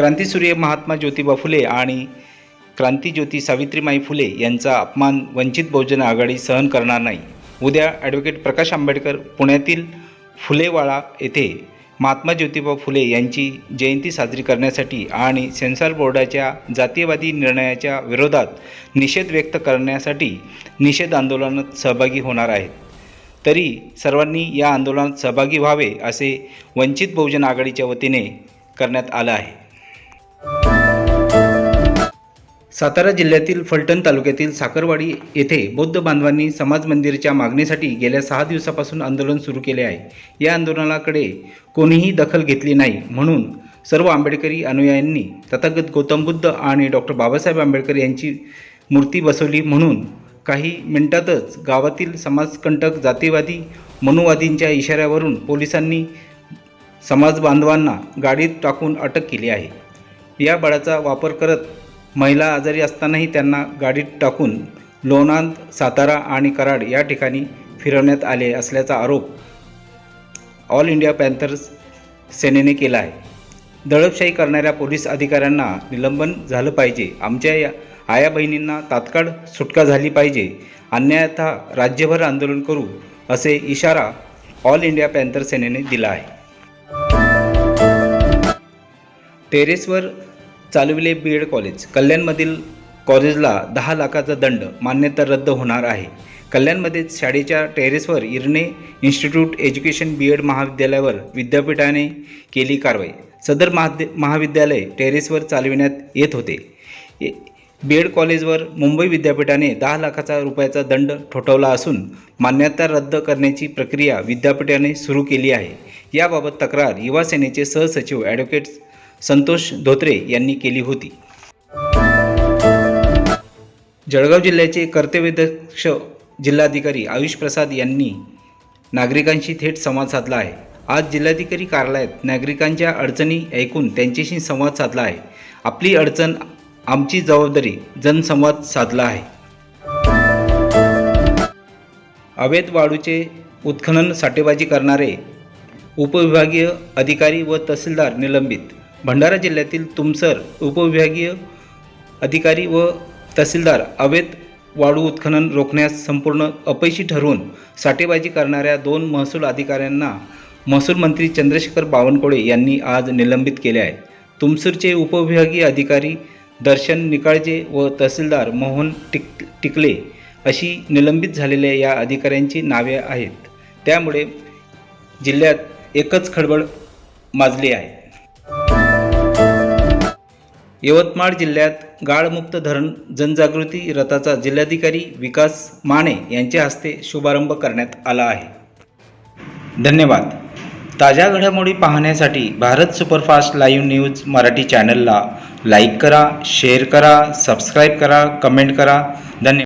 क्रांतीसूर्य महात्मा ज्योतिबा फुले आणि क्रांतीज्योती सावित्रीमाई फुले यांचा अपमान वंचित बहुजन आघाडी सहन करणार नाही. उद्या ॲडव्होकेट प्रकाश आंबेडकर पुण्यातील फुलेवाळा येथे महात्मा ज्योतिबा फुले यांची जयंती साजरी करण्यासाठी आणि सेन्सॉर बोर्डाच्या जातीयवादी निर्णयाच्या विरोधात निषेध व्यक्त करण्यासाठी निषेध आंदोलनात सहभागी होणार आहेत. तरी सर्वांनी या आंदोलनात सहभागी व्हावे असे वंचित बहुजन आघाडीच्या वतीने करण्यात आलं आहे. सातारा जिल्ह्यातील फलटण तालुक्यातील साखरवाडी येथे बौद्ध बांधवांनी समाज मंदिरच्या मागणीसाठी गेल्या सहा दिवसापासून आंदोलन सुरू केले आहे. या आंदोलनाकडे कोणीही दखल घेतली नाही म्हणून सर्व आंबेडकरी अनुयायांनी तथागत गौतम बुद्ध आणि डॉक्टर बाबासाहेब आंबेडकर यांची मूर्ती बसवली म्हणून काही मिनिटातच गावातील समाजकंटक जातीवादी मनुवादींच्या इशाऱ्यावरून पोलिसांनी समाज बांधवांना गाडीत टाकून अटक केली आहे. या बळाचा वापर करत महिला आजारी असतानाही त्यांना गाडीत टाकून लोणांद सातारा आणि कराड या ठिकाणी फिरवण्यात आले असल्याचा आरोप ऑल इंडिया पॅन्थर्स सेनेने केला आहे. दडपशाही करणाऱ्या पोलीस अधिकाऱ्यांना निलंबन झालं पाहिजे. आमच्या या आया बहिणींना तात्काळ सुटका झाली पाहिजे. अन्यथा राज्यभर आंदोलन करू असे इशारा ऑल इंडिया पॅन्थर सेनेने दिला आहे. टेरेसवर चालविले बी एड कॉलेज. कल्याणमधील कॉलेजला दहा लाखाचा दंड मान्यता रद्द होणार आहे. कल्याणमध्ये शाळेच्या टेरेसवर इरणे इन्स्टिट्यूट एज्युकेशन बी एड महाविद्यालयावर विद्यापीठाने केली कारवाई. सदर महाद महाविद्यालय टेरेसवर चालविण्यात येत होते. बी एड कॉलेजवर मुंबई विद्यापीठाने दहा लाखाचा रुपयाचा दंड ठोठावला असून मान्यता रद्द करण्याची प्रक्रिया विद्यापीठाने सुरू केली आहे. याबाबत तक्रार युवासेनेचे सहसचिव ॲडव्होकेट संतोष धोत्रे यांनी केली होती. जळगाव जिल्ह्याचे कर्तव्यदक्ष जिल्हाधिकारी आयुष प्रसाद यांनी नागरिकांशी थेट संवाद साधला आहे. आज जिल्हाधिकारी कार्यालयात नागरिकांच्या अडचणी ऐकून त्यांच्याशी संवाद साधला आहे. आपली अडचण आमची जबाबदारी जनसंवाद साधला आहे. अवैध वाळूचे उत्खनन साठेबाजी करणारे उपविभागीय अधिकारी व तहसीलदार निलंबित भंडारा जिल्ह्यातील तुमसर उपविभागीय अधिकारी व तहसीलदार अवैध वाळू उत्खनन रोखण्यास संपूर्ण अपयशी ठरवून साठेबाजी करणाऱ्या दोन महसूल अधिकाऱ्यांना महसूल मंत्री चंद्रशेखर बावनकुळे यांनी आज निलंबित केले आहे. तुमसूरचे उपविभागीय अधिकारी दर्शन निकाळजे व तहसीलदार मोहन टिक टिकले अशी निलंबित झालेल्या या अधिकाऱ्यांची नावे आहेत. त्यामुळे जिल्ह्यात एकच खळबळ माजली आहे. यवतमाळ जिल्ह्यात गाळमुक्त धरण जनजागृती रथाचा जिल्हाधिकारी विकास माने यांच्या हस्ते शुभारंभ करण्यात आला आहे. धन्यवाद. ताज्या घडामोडी पाहण्यासाठी Bharat superfast live news Marathi चॅनलला लाईक करा शेअर करा सबस्क्राईब करा कमेंट करा. धन्यवाद.